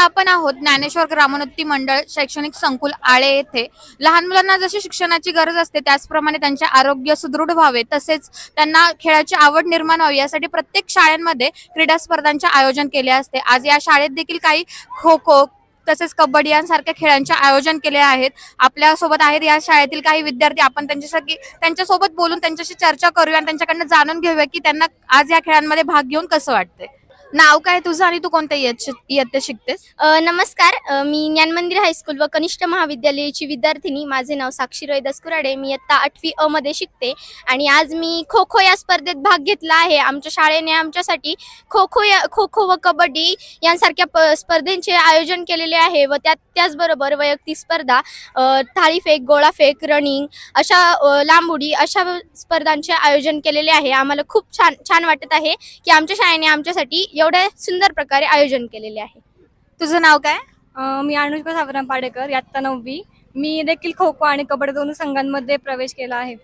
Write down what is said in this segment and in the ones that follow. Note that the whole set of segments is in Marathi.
आता आपण आहोत ज्ञानेश्वर ग्रामोन्नती मंडळ शैक्षणिक संकुल आळे येथे. लहान मुलांना जशी शिक्षणाची गरज असते त्याचप्रमाणे त्यांचे आरोग्य सुदृढ व्हावे तसेच त्यांना खेळाची आवड निर्माण व्हावी यासाठी प्रत्येक शाळांमध्ये क्रीडा स्पर्धांचे आयोजन केले असते. आज या शाळेत देखील काही खो खो तसेच कबड्डी यांसारख्या खेळांचे आयोजन केले आहेत. आपल्यासोबत आहेत या शाळेतील काही विद्यार्थी. आपण त्यांच्यासाठी त्यांच्यासोबत बोलून त्यांच्याशी चर्चा करूया आणि त्यांच्याकडनं जाणून घेऊया की त्यांना आज या खेळांमध्ये भाग घेऊन कसं वाटतंय. नाव काय तुझं आणि तू कोणत्या इयत्ते इयत्तेत शिकतेस? अ, नमस्कार. अ, मी ज्ञानमंदिर हायस्कूल व कनिष्ठ महाविद्यालयाची विद्यार्थिनी. माझे नाव साक्षी रोहिदास दसकुराडे. मी इयत्ता आठवी अ मध्ये शिकते. आणि आज मी खो खो या स्पर्धेत भाग घेतला आहे. आमच्या शाळेने आमच्यासाठी खो खो या खो खो व कबड्डी यांसारख्या प स्पर्धेंचे आयोजन केलेले आहे व त्यात त्याचबरोबर वैयक्तिक स्पर्धा अ, थाळीफेक गोळाफेक रनिंग अशा अ, लांब उडी अशा स्पर्धांचे आयोजन केलेले आहे. आम्हाला खूप छान छान वाटत आहे की आमच्या शाळेने आमच्यासाठी एवढ्या सुंदर प्रकारे आयोजन केलेले आहे. तुझं नाव काय? अ, मी अनुष्का सावराम पाडेकर इयत्ता नववी. मी देखील खो खो आणि कबड्डी दोन्ही संघांमध्ये प्रवेश केला आहे.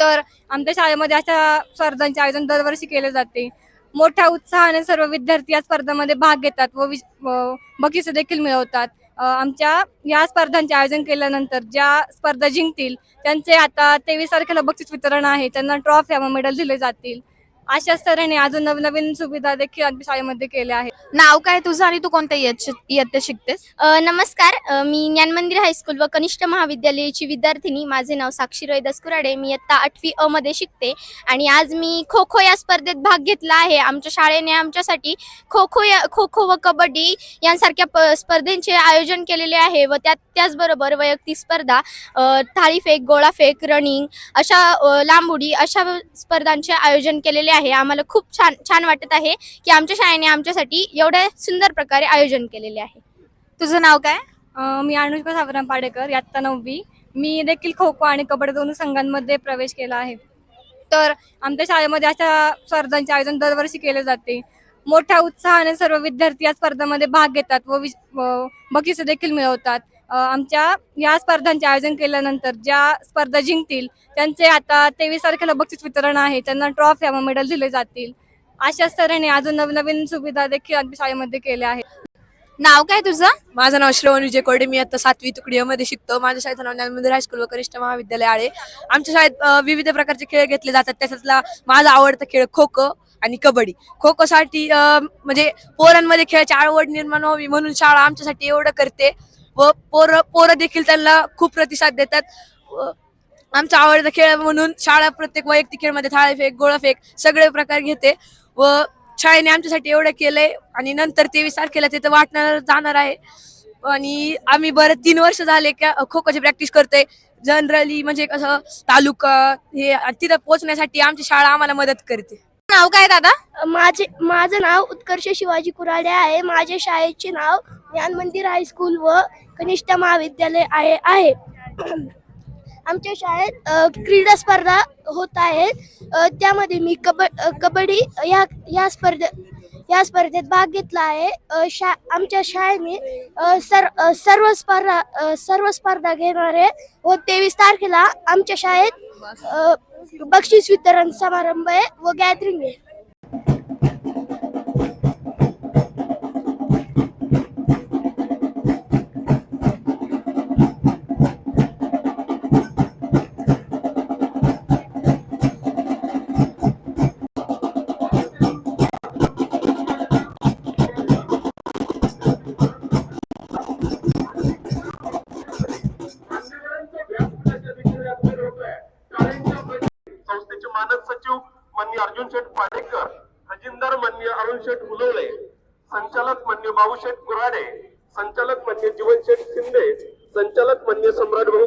तर आमच्या शाळेमध्ये अशा स्पर्धांचे आयोजन दरवर्षी केले जाते. मोठ्या उत्साहाने सर्व विद्यार्थी या स्पर्धांमध्ये भाग घेतात व विश- व बक्षिसे देखील मिळवतात. अ, आमच्या या स्पर्धांचे आयोजन केल्यानंतर ज्या स्पर्धा जिंकतील त्यांचे आता तेवीस तारखेला बक्षीस वितरण आहे. त्यांना ट्रॉफ्या व मेडल दिले जातील. अशाच तऱ्हेने अजून नवीन नवीन सुविधा देखील आमच्या शाळेमध्ये केल्या आहेत. नाव काय तुझं आणि तू कोणत्या इयत्ते इयत्तेत शिकतेस? अ, नमस्कार. अ, मी ज्ञानमंदिर हायस्कूल व कनिष्ठ महाविद्यालयाची विद्यार्थिनी. माझे नाव साक्षी रोय दसकुराडे. मी इयत्ता आठवी अ मध्ये शिकते. आणि आज मी खो खो या स्पर्धेत भाग घेतला आहे. आमच्या शाळेने आमच्यासाठी खो खो या खो खो व कबड्डी यांसारख्या प स्पर्धेंचे आयोजन केलेले आहे व त्यात त्याचबरोबर वैयक्तिक स्पर्धा अ, थाळीफेक गोळाफेक रनिंग अशा अ, लांब उडी अशा स्पर्धांचे आयोजन केलेले आहे. आम्हाला खूप छान छान वाटत आहे की आमच्या शाळेने आमच्यासाठी एवढ्या सुंदर प्रकारे आयोजन केलेले आहे. तुझं नाव काय? मी अनुष्का सावराम पाडेकर इयत्ता नववी. मी देखील खो खो आणि कबड्डी दोन्ही संघांमध्ये प्रवेश केला आहे. तर आमच्या शाळेमध्ये अशा स्पर्धांचे आयोजन दरवर्षी केले जाते. मोठ्या उत्साहाने सर्व विद्यार्थी या स्पर्धांमध्ये भाग घेतात व बक्षिसे देखील मिळवतात. आमच्या या स्पर्धांचे आयोजन केल्यानंतर ज्या स्पर्धा जिंकतील त्यांचे आता तेवीस तारखेला बक्षीस वितरण आहे. त्यांना ट्रॉफ्या व मेडल दिले जातील. अशाच तऱ्हेने अजून नवीन नवीन सुविधा देखील आमच्या शाळेमध्ये केल्या आहेत. नाव काय तुझं? माझं नाव श्रवण विजय कोरडे मी आता सातवी तुकडी मध्ये शिकतो. माझ्या शाळेचं नाव ज्ञानमंदिर हायस्कूल व कनिष्ठ महाविद्यालय आळे आमच्या शाळेत विविध प्रकारचे खेळ घेतले जातात. त्याच्यातला माझा आवडता खेळ खो खो आणि कबड्डी. खो खो साठी अ, म्हणजे पोरांमध्ये खेळाची आवड निर्माण व्हावी म्हणून शाळा आमच्यासाठी एवढं करते. व पोरं पोरं देखील त्यांना खूप प्रतिसाद देतात. व आमचा आवडता खेळ म्हणून शाळा प्रत्येक वैयक्तिक खेळमध्ये थाळीफेक गोळाफेक सगळे प्रकार घेते. व शाळेने आमच्यासाठी एवढं केलंय आणि नंतर तेवीस तारखेला तिथं वाटणार जाणार आहे. आणि आम्ही बरं तीन वर्ष झाले का खो खोची प्रॅक्टिस करतोय. जनरली म्हणजे कसं तालुका हे तिथं पोहोचण्यासाठी आमची शाळा आम्हाला मदत करते. नाव काय दादा? माझे माझं नाव उत्कर्ष शिवाजी कुराडे आहे. माझ्या शाळेचे नाव ज्ञान मंदिर हायस्कूल व कनिष्ठ महाविद्यालय आहे आहे. आमच्या शाळेत क्रीडा स्पर्धा होत आहेत. त्यामध्ये मी कब कबड्डी या या स्पर्धे या स्पर्धेत भाग घेतला आहे. शा आमच्या शाळेने सर सर्व स्पर्धा सर्व स्पर्धा घेणारे व तेवीस तारखेला आमच्या शाळेत बक्षीस वितरण समारंभ आहे व गॅदरिंग आहे. अर्जुन शेठ पाडेकर खजिनदार माननीय अरुण शेठ हुलवळे संचालक मान्य बाबूशेठ कुराडे संचालक मान्य जीवन शेठ शिंदे संचालक मान्य सम्राट भाऊ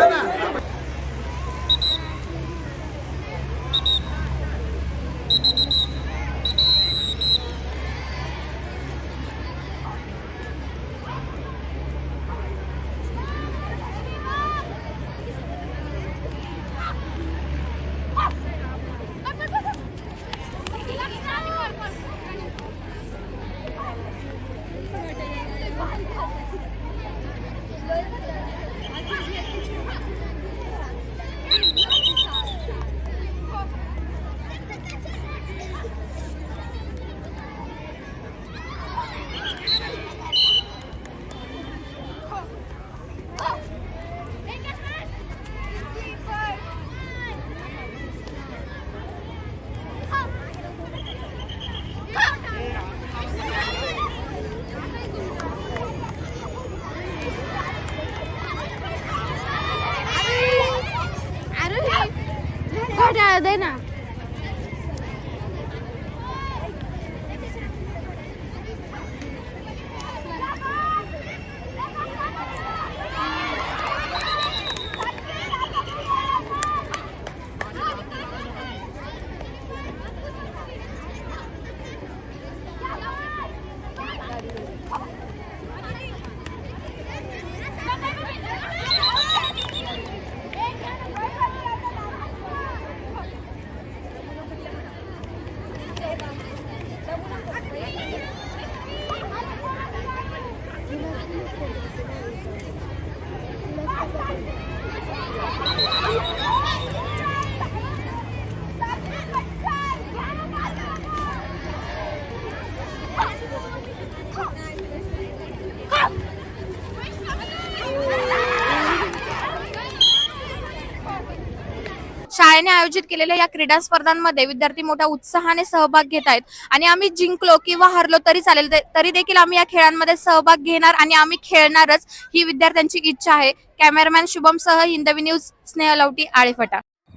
संस्थेने आयोजित केलेल्या या क्रीडा स्पर्धांमध्ये विद्यार्थी मोठ्या उत्साहाने सहभाग घेत आहेत. आणि आम्ही जिंकलो किंवा हरलो तरी चालेल तरी देखील आम्ही या खेळांमध्ये सहभाग घेणार आणि आम्ही खेळणारच ही विद्यार्थ्यांची इच्छा आहे. कॅमेरामॅन शुभम सह हिंदवी न्यूज स्नेहलवटी आळेफटा.